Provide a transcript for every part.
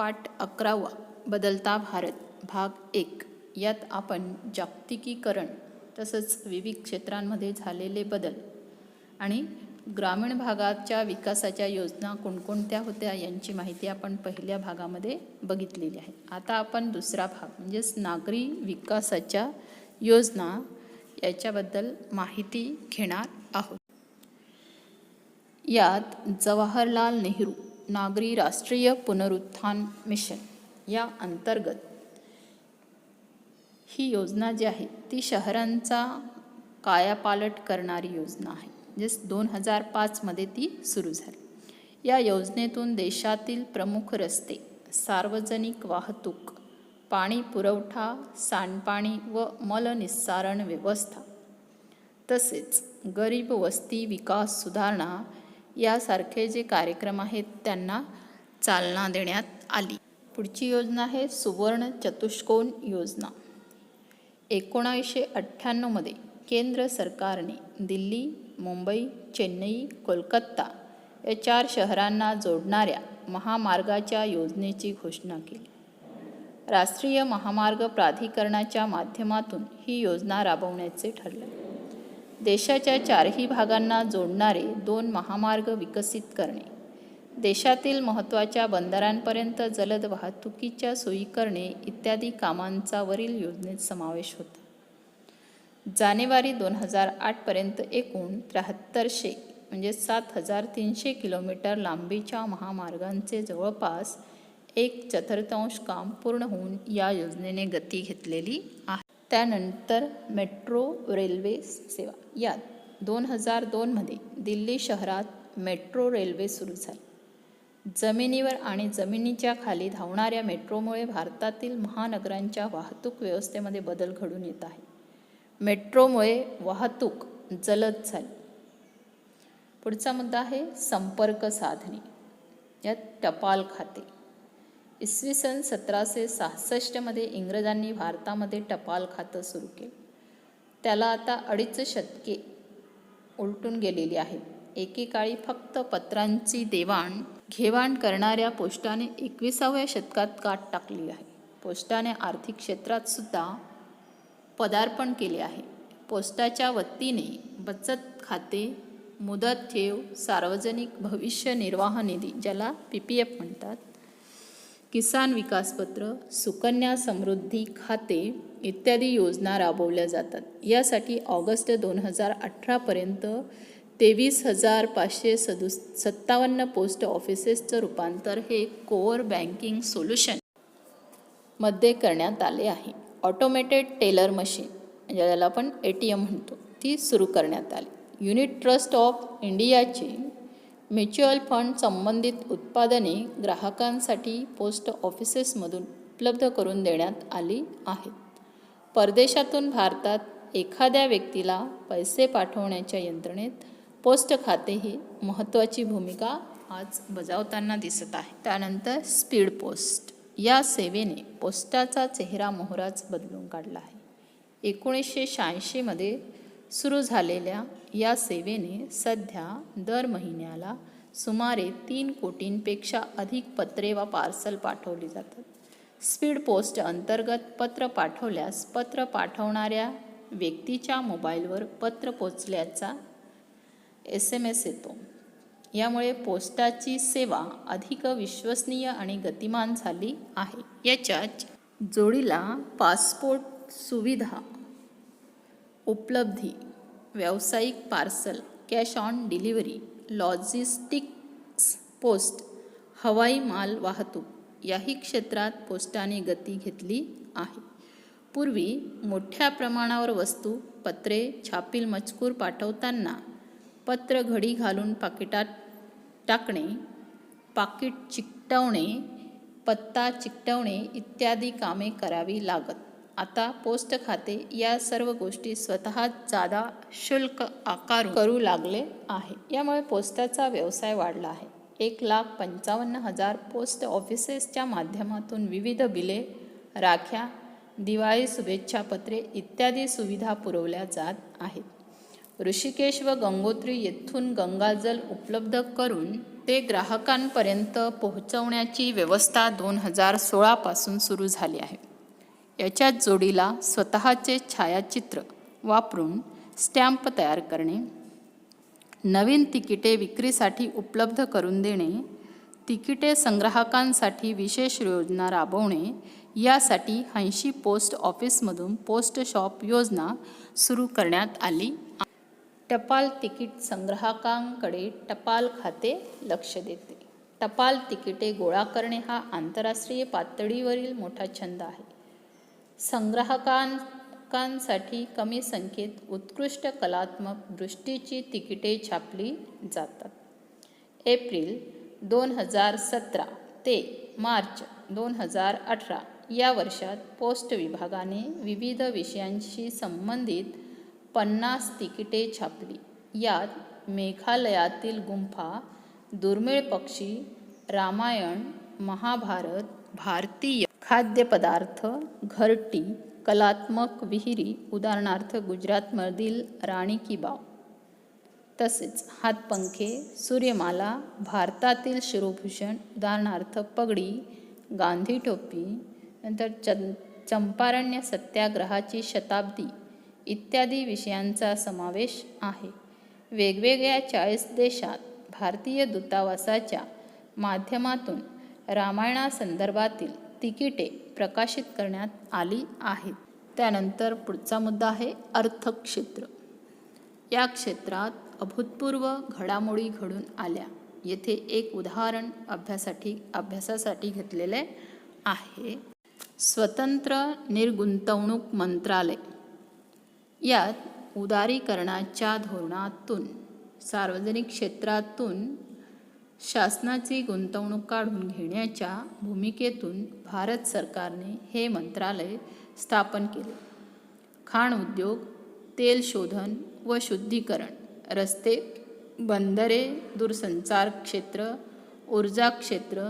पाठ अकरावा बदलता भारत भाग एक. यात आपण जागतिकीकरण तसंच विविध क्षेत्रांमध्ये झालेले बदल आणि ग्रामीण भागाच्या विकासाच्या योजना कोणकोणत्या होत्या यांची माहिती आपण पहिल्या भागामध्ये बघितलेली आहे. आता आपण दुसरा भाग म्हणजेच नागरी विकासाच्या योजना याच्याबद्दल माहिती घेणार आहोत. यात जवाहरलाल नेहरू नागरी राष्ट्रीय पुनरुत्थान मिशन या अंतर्गत ही योजना जी आहे ती शहरांचा कायापालट करणारी योजना आहे. जे दोन हजार पाचमध्ये ती सुरू झाली. या योजनेतून देशातील प्रमुख रस्ते सार्वजनिक वाहतूक पाणी पुरवठा सांडपाणी व मलनिस्सारण व्यवस्था तसेच गरीब वस्ती विकास सुधारणा यासारखे जे कार्यक्रम आहेत त्यांना चालना देण्यात आली. पुढची योजना आहे सुवर्ण चतुष्कोन योजना. एकोणावीसशे अठ्ठ्याण्णवमध्ये केंद्र सरकारने दिल्ली मुंबई चेन्नई कोलकाता या चार शहरांना जोडणाऱ्या महामार्गाच्या योजनेची घोषणा केली. राष्ट्रीय महामार्ग प्राधिकरणाच्या माध्यमातून ही योजना राबवण्याचे ठरले. देशाच्या चारही भागांना जोडणारे दोन महामार्ग विकसित करणे. देशातील महत्त्वाच्या बंदरांपर्यंत जलद वाहतुकीच्या सोयी करणे इत्यादी कामांचा वरील योजनेत समावेश होता. जानेवारी दोन हजार आठपर्यंत एकूण त्र्याहत्तरशे म्हणजे सात हजार तीनशे किलोमीटर लांबीच्या महामार्गांचे जवळपास एक चतुर्थांश काम पूर्ण होऊन या योजनेने गती घेतलेली आहे. त्यानंतर मेट्रो रेल्वे सेवा. यात दोन हजार दोनमध्ये दिल्ली शहरात मेट्रो रेल्वे सुरू झाली. जमिनीवर आणि जमिनीच्या खाली धावणाऱ्या मेट्रोमुळे भारतातील महानगरांच्या वाहतूक व्यवस्थेमध्ये बदल घडून येत आहे. मेट्रोमुळे वाहतूक जलद झाली. पुढचा मुद्दा आहे संपर्क साधने. यात टपाल खाते. इसवी सन सतराशे सहासष्टमध्ये इंग्रजांनी भारतामध्ये टपाल खातं सुरू केलं. त्याला आता अडीच शतके उलटून गेलेली आहेत. एकेकाळी फक्त पत्रांची देवाण घेवाण करणाऱ्या पोस्टाने एकविसाव्या शतकात गाठ टाकली आहे. पोस्टाने आर्थिक क्षेत्रात सुद्धा पदार्पण केले आहे. पोस्टाच्या वतीने बचत खाते मुदत ठेव सार्वजनिक भविष्य निर्वाह निधी ज्याला पी पी एफ म्हणतात किसान विकासपत्र सुकन्या समृद्धी खाते इत्यादी योजना राबवल्या जातात. यासाठी ऑगस्ट दोन हजार अठरापर्यंत तेवीस हजार पाचशे सदुस सत्तावन्न पोस्ट ऑफिसेसचं रूपांतर हे कोअर बँकिंग सोल्युशनमध्ये करण्यात आले आहे. ऑटोमेटेड टेलर मशीन म्हणजे ज्याला आपण ए टी एम म्हणतो ती सुरू करण्यात आली. युनिट ट्रस्ट ऑफ इंडियाची म्युच्युअल फंड संबंधित उत्पादने ग्राहकांसाठी पोस्ट ऑफिसेसमधून उपलब्ध करून देण्यात आली आहेत. परदेशातून भारतात एखाद्या व्यक्तीला पैसे पाठवण्याच्या यंत्रणेत पोस्ट खाते ही महत्त्वाची भूमिका आज बजावताना दिसत आहे. त्यानंतर स्पीड पोस्ट. या सेवेने पोस्टाचा चेहरा मोहराच बदलून काढला आहे. एकोणीसशे शहाऐंशीमध्ये सुरू झालेल्या या सेवेने सध्या दर महिन्याला सुमारे तीन कोटींपेक्षा अधिक पत्रे व पार्सल पाठवली जातात. स्पीड पोस्ट अंतर्गत पत्र पाठवल्यास पत्र पाठवणाऱ्या व्यक्तीच्या मोबाईलवर पत्र पोचल्याचा एस एम एस येतो. यामुळे पोस्टाची सेवा अधिक विश्वसनीय आणि गतिमान झाली आहे. याच्या जोडीला पासपोर्ट सुविधा उपलब्धी व्यावसायिक parcel cash on delivery logistics post हवाई माल वाहतूक याही क्षेत्रात पोस्टाने गती घेतली आहे. पूर्वी मोठ्या प्रमाणावर वस्तू पत्रे छापील मजकूर पाठवताना पत्र घडी घालून पाकिटात टाकणे पाकिट चिकटवणे पत्ता चिकटवणे इत्यादी कामे करावी लागत. आता पोस्ट खाते या सर्व गोष्टी स्वतः जादा शुल्क आकार करू लागले आहे. यामुळे पोस्टाचा व्यवसाय वाढला आहे. एक लाख पंचावन्न हजार पोस्ट ऑफिसेसच्या माध्यमातून विविध बिले राख्या दिवाळी शुभेच्छा पत्रे इत्यादी सुविधा पुरवल्या जात आहेत. ऋषिकेश व गंगोत्री येथून गंगाजल उपलब्ध करून ते ग्राहकांपर्यंत पोहोचवण्याची व्यवस्था दोन हजार सोळापासून सुरू झाली आहे. याच्या जोडीला स्वतःचे छायाचित्र वापरून स्टॅम्प तयार करणे नवीन तिकिटे विक्रीसाठी उपलब्ध करून देणे तिकिटे संग्राहकांसाठी विशेष योजना राबवणे यासाठी ऐंशी पोस्ट ऑफिसमधून पोस्ट शॉप योजना सुरू करण्यात आली. टपाल तिकीट संग्राहकांकडे टपाल खाते लक्ष देते. टपाल तिकिटे गोळा करणे हा आंतरराष्ट्रीय पातळीवरील मोठा छंद आहे. संग्राहकांसाठी कमी संख्येत उत्कृष्ट कलात्मक दृष्टीची तिकिटे छापली जातात. एप्रिल दोन हजार सतरा ते मार्च दोन हजार अठरा या वर्षात पोस्ट विभागाने विविध विषयांशी संबंधित पन्नास तिकिटे छापली. यात मेघालयातील गुंफा दुर्मिळ पक्षी रामायण महाभारत भारतीय खाद्यपदार्थ घरटी कलात्मक विहिरी उदाहरणार्थ गुजरातमधील राणी की बाव. तसेच हातपंखे सूर्यमाला भारतातील शिरोभूषण उदाहरणार्थ पगडी गांधी टोपी नंतर चं चंपारण्य सत्याग्रहाची शताब्दी इत्यादी विषयांचा समावेश आहे. वेगवेगळ्या चाळीस देशात भारतीय दूतावासाच्या माध्यमातून रामायणासंदर्भातील तिकिटे प्रकाशित करण्यात आली आहेत. त्यानंतर पुढचा मुद्दा आहे अर्थक्षेत्र. या क्षेत्रात अभूतपूर्व घडामोडी घडून आल्या. येथे एक उदाहरण अभ्यासाठी अभ्यासासाठी घेतलेले आहे. स्वतंत्र निर्गुंतवणूक मंत्रालय. यात उदारीकरणाच्या धोरणातून सार्वजनिक क्षेत्रातून शासनाची गुंतवणूक काढून घेण्याच्या भूमिकेतून भारत सरकारने हे मंत्रालय स्थापन केले. खाण उद्योग तेल शोधन व शुद्धीकरण रस्ते बंदरे दूरसंचार क्षेत्र ऊर्जा क्षेत्र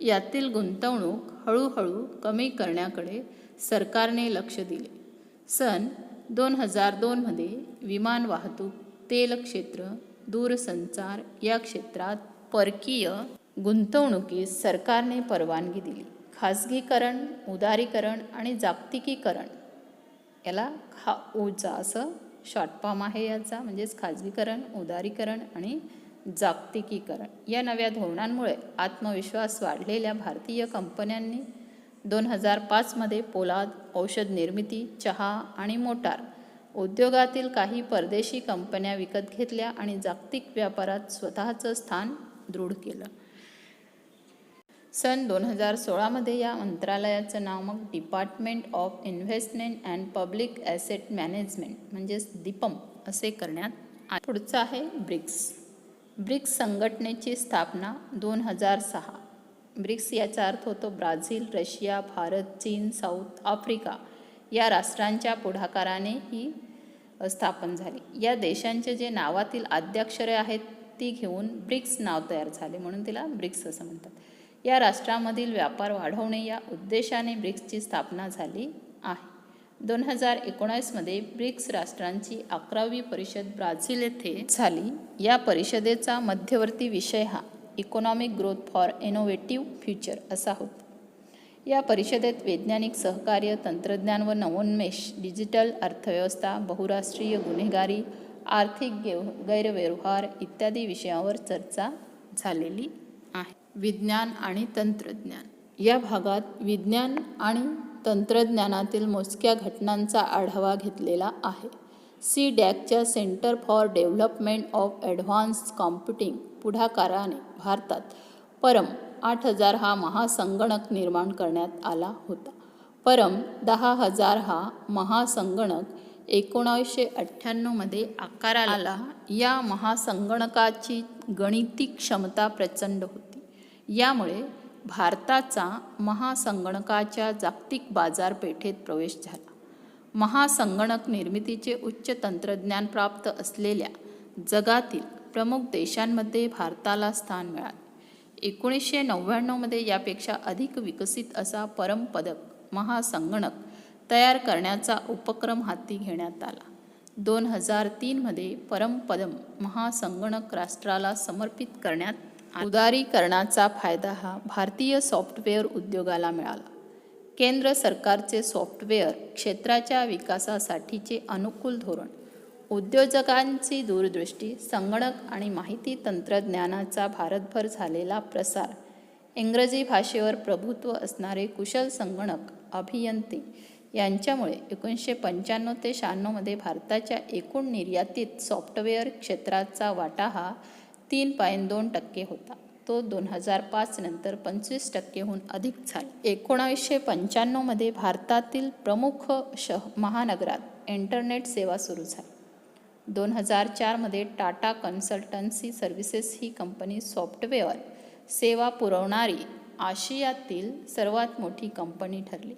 यातील गुंतवणूक हळूहळू कमी करण्याकडे सरकारने लक्ष दिले. सन दोन हजार दोनमध्ये विमान वाहतूक तेल क्षेत्र दूरसंचार या क्षेत्रात परकीय गुंतवणुकीस सरकारने परवानगी दिली. खाजगीकरण उदारीकरण आणि जागतिकीकरण. याला खा ऊजा असं शॉर्ट फॉर्म आहे याचा म्हणजेच खाजगीकरण उदारीकरण आणि जागतिकीकरण. या नव्या धोरणांमुळे आत्मविश्वास वाढलेल्या भारतीय कंपन्यांनी दोन हजार पाचमध्ये पोलाद औषध निर्मिती चहा आणि मोटार उद्योगातील काही परदेशी कंपन्या विकत घेतल्या आणि जागतिक व्यापारात स्वतःचं स्थान दृढ केलं. सन दोन हजार सोळामध्ये या मंत्रालयाचं नाव मग department of investment and public asset management म्हणजेच दीपम असे करण्यात आले. पुढचं आहे ब्रिक्स. ब्रिक्स संघटनेची स्थापना दोन हजार सहा. ब्रिक्स याचा अर्थ होतो ब्राझील रशिया भारत चीन साऊथ आफ्रिका या राष्ट्रांच्या पुढाकाराने ही स्थापन झाली. या देशांचे जे नावातील आद्याक्षरे आहेत ती घेऊन ब्रिक्स नाव तयार झाले म्हणून तिला ब्रिक्स असं म्हणतात. या राष्ट्रामधील व्यापार वाढवणे या उद्देशाने ब्रिक्सची स्थापना झाली आहे. दोन हजार एकोणावीसमध्ये ब्रिक्स राष्ट्रांची अकरावी परिषद ब्राझील येथे झाली. या परिषदेचा मध्यवर्ती विषय हा economic growth for innovative future असा होता. या परिषदेत वैज्ञानिक सहकार्य तंत्रज्ञान व नवोन्मेष डिजिटल अर्थव्यवस्था बहुराष्ट्रीय गुन्हेगारी आर्थिक गेव गैरव्यवहार इत्यादी विषयावर चर्चा झालेली आहे. विज्ञान आणि तंत्रज्ञान. या भागात विज्ञान आणि तंत्रज्ञानातील मोजक्या घटनांचा आढावा घेतलेला आहे. C डॅकच्या centre for development of advance computing पुढाकाराने भारतात परम आठ हजार हा महासंगणक निर्माण करण्यात आला होता. परम दहा हजार हा महासंगणक एकोणावीसशे अठ्ठ्याण्णवमध्ये आकाराला आला. या महासंगणकाची गणिती क्षमता प्रचंड होती. यामुळे भारताचा महासंगणकाच्या जागतिक बाजारपेठेत प्रवेश झाला. महासंगणक निर्मितीचे उच्च तंत्रज्ञान प्राप्त असलेल्या जगातील प्रमुख देशांमध्ये भारताला स्थान मिळाले. एकोणीसशे नव्याण्णवमध्ये यापेक्षा अधिक विकसित असा परमपदक महासंगणक तयार करण्याचा उपक्रम हाती घेण्यात आला. दोन हजार तीनमध्ये परमपदम महासंगणक राष्ट्राला समर्पित करण्यात उदारीकरणाचा फायदा हा भारतीय सॉफ्टवेअर उद्योगाला मिळाला. केंद्र सरकारचे सॉफ्टवेअर क्षेत्राच्या विकासासाठीचे अनुकूल धोरण उद्योजकांची दूरदृष्टी संगणक आणि माहिती तंत्रज्ञानाचा भारतभर झालेला प्रसार इंग्रजी भाषेवर प्रभुत्व असणारे कुशल संगणक अभियंते यांच्यामुळे एकोणीसशे पंच्याण्णव ते शहाण्णवमध्ये भारताच्या एकूण निर्यातीत सॉफ्टवेअर क्षेत्राचा वाटा हा तीन पॉईंट दोन टक्के होता. तो दोन हजार पाच नंतर पंचवीस टक्केहून अधिक झाला. एकोणावीसशे पंच्याण्णवमध्ये भारतातील प्रमुख शह महानगरात इंटरनेट सेवा सुरू झाली. दोन हजार चारमध्ये टाटा कन्सल्टन्सी सर्व्हिसेस ही कंपनी सॉफ्टवेअर सेवा पुरवणारी आशियातील सर्वात मोठी कंपनी ठरली.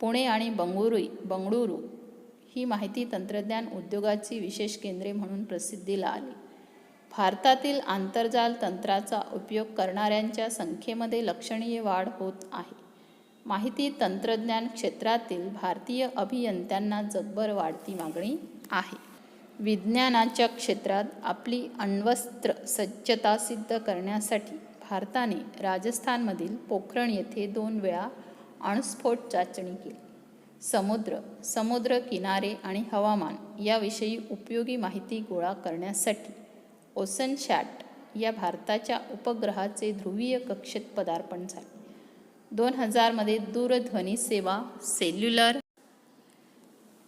पुणे आणि बंगळुरू बंगळुरू ही माहिती तंत्रज्ञान उद्योगाची विशेष केंद्रे म्हणून प्रसिद्धीला आली. भारतातील आंतरजाल तंत्राचा उपयोग करणाऱ्यांच्या संख्येमध्ये लक्षणीय वाढ होत आहे. माहिती तंत्रज्ञान क्षेत्रातील भारतीय अभियंत्यांना जगभर वाढती मागणी आहे. विज्ञानाच्या क्षेत्रात आपली अण्वस्त्र सज्जता सिद्ध करण्यासाठी भारताने राजस्थानमधील पोखरण येथे दोन वेळा अणुस्फोट चाचणी केली. समुद्र समुद्र किनारे आणि हवामान याविषयी उपयोगी माहिती गोळा करण्यासाठी ओसन शॅट या भारताच्या उपग्रहाचे ध्रुवीय कक्षेत पदार्पण झाले. दोन हजारमध्ये दूरध्वनी सेवा सेल्युलर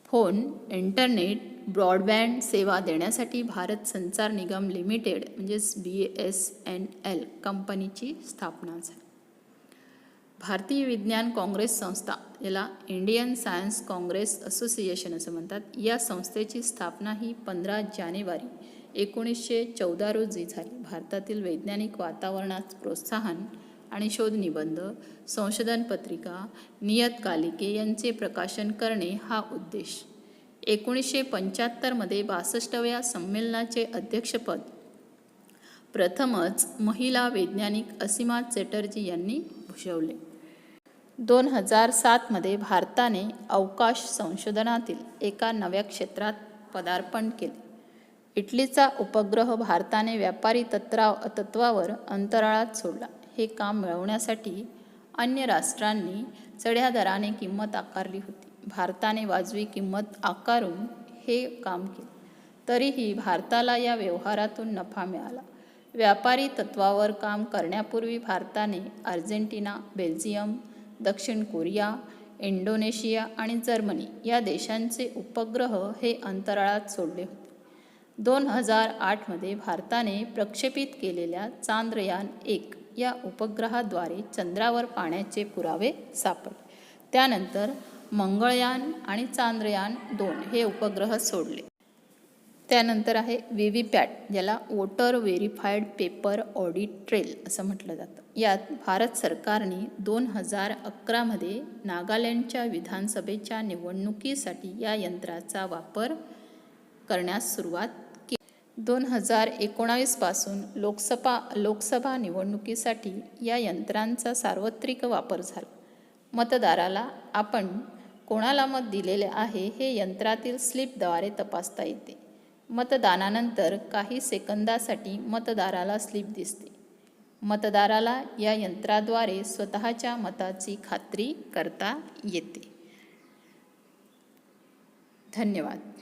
फोन इंटरनेट ब्रॉडबँड सेवा देण्यासाठी भारत संचार निगम लिमिटेड म्हणजेच बी एस एन एल कंपनीची स्थापना झाली. भारतीय विज्ञान काँग्रेस संस्था याला इंडियन सायन्स काँग्रेस असोसिएशन असं म्हणतात. या संस्थेची स्थापना ही पंधरा जानेवारी एकोणीसशे चौदा रोजी झाली. भारतातील वैज्ञानिक वातावरणात प्रोत्साहन आणि शोध निबंध संशोधन पत्रिका नियतकालिके यांचे प्रकाशन करणे हा उद्देश. एकोणीसशे पंच्याहत्तरमध्ये बासष्टव्या संमेलनाचे अध्यक्षपद प्रथमच महिला वैज्ञानिक असीमा चॅटर्जी यांनी भूषवले. दोन हजार सातमध्ये भारताने अवकाश संशोधनातील एका नव्या क्षेत्रात पदार्पण केले. इटलीचा उपग्रह भारताने व्यापारी तत्रा तत्वावर अंतराळात सोडला. हे काम मिळवण्यासाठी अन्य राष्ट्रांनी चढ्या दराने किंमत आकारली होती. भारताने वाजवी किंमत आकारून हे काम केले. तरीही भारताला या व्यवहारातून नफा मिळाला. व्यापारी तत्वावर काम करण्यापूर्वी भारताने अर्जेंटिना बेल्जियम दक्षिण कोरिया इंडोनेशिया आणि जर्मनी या देशांचे उपग्रह हे अंतराळात सोडले होते. दोन हजार आठमध्ये भारताने प्रक्षेपित केलेल्या चांद्रयान एक या उपग्रहाद्वारे चंद्रावर पाण्याचे पुरावे सापडले. त्यानंतर मंगळयान आणि चांद्रयान दोन हे उपग्रह सोडले. त्यानंतर आहे व्ही व्ही पॅट ज्याला voter verified paper audit trail असं म्हटलं जातं. यात भारत सरकारने दोन हजार अकरामध्ये नागालँडच्या विधानसभेच्या निवडणुकीसाठी या यंत्राचा वापर करण्यास सुरुवात केली. दोन हजार एकोणावीसपासून लोकसभा लोकसभा निवडणुकीसाठी या यंत्रांचा सार्वत्रिक वापर झाला. मतदाराला आपण कोणाला मत दिलेले आहे हे यंत्रातील स्लिपद्वारे तपासता येते. मतदानानंतर काही सेकंदासाठी मतदाराला स्लिप दिसते. मतदाराला या यंत्राद्वारे स्वतःच्या मताची खात्री करता येते. धन्यवाद.